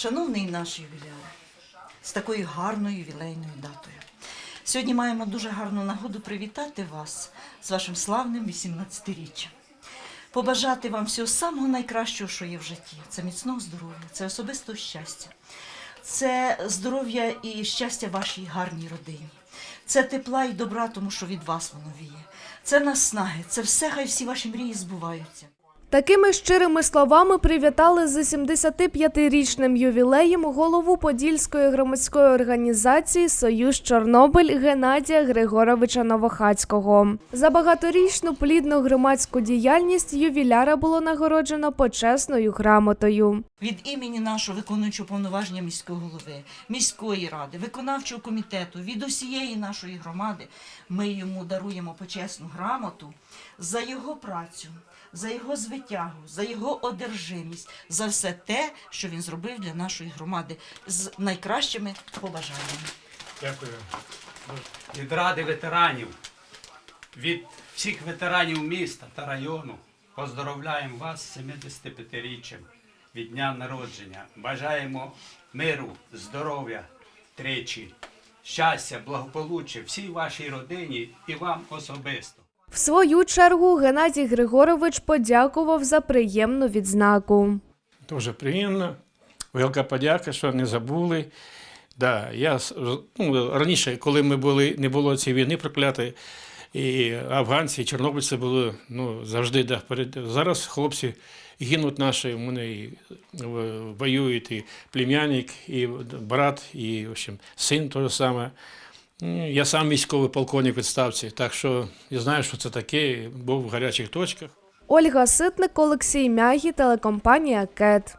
Шановний наш ювіляр, з такою гарною ювілейною датою. Сьогодні маємо дуже гарну нагоду привітати вас з вашим славним 18-річчям. Побажати вам всього самого найкращого, що є в житті. Це міцного здоров'я, це особистого щастя, це здоров'я і щастя вашій гарній родині. Це тепла і добра, тому що від вас воно віє. Це наснаги, це все, хай всі ваші мрії збуваються. Такими щирими словами привітали з 75-річним ювілеєм голову Подільської громадської організації Союз Чорнобиль Геннадія Григоровича Новохацького. За багаторічну плідну громадську діяльність ювіляра було нагороджено почесною грамотою. Від імені нашого виконуючого повноваження міського голови, міської ради, виконавчого комітету, від усієї нашої громади ми йому даруємо почесну грамоту за його працю, за його звитягу, за його одержимість, за все те, що він зробив для нашої громади з найкращими побажаннями. Дякую. Від Ради ветеранів, від всіх ветеранів міста та району поздоровляємо вас з 75-річчям від дня народження. Бажаємо миру, здоров'я тричі, щастя, благополуччя всій вашій родині і вам особисто. В свою чергу Геннадій Григорович подякував за приємну відзнаку. Дуже приємно. Велика подяка, що не забули. Да, я, ну, раніше, коли ми були, не було цієї війни проклятої, і афганці, і чорнобильці були ну, завжди да, вперед. Зараз хлопці гинуть наші, мене і воюють і племянник, і брат, і в общем, син те саме. Я сам військовий полковник відставці, так що я знаю, що це таке, був в гарячих точках. Ольга Ситник, Олексій Мягі, телекомпанія КЕТ.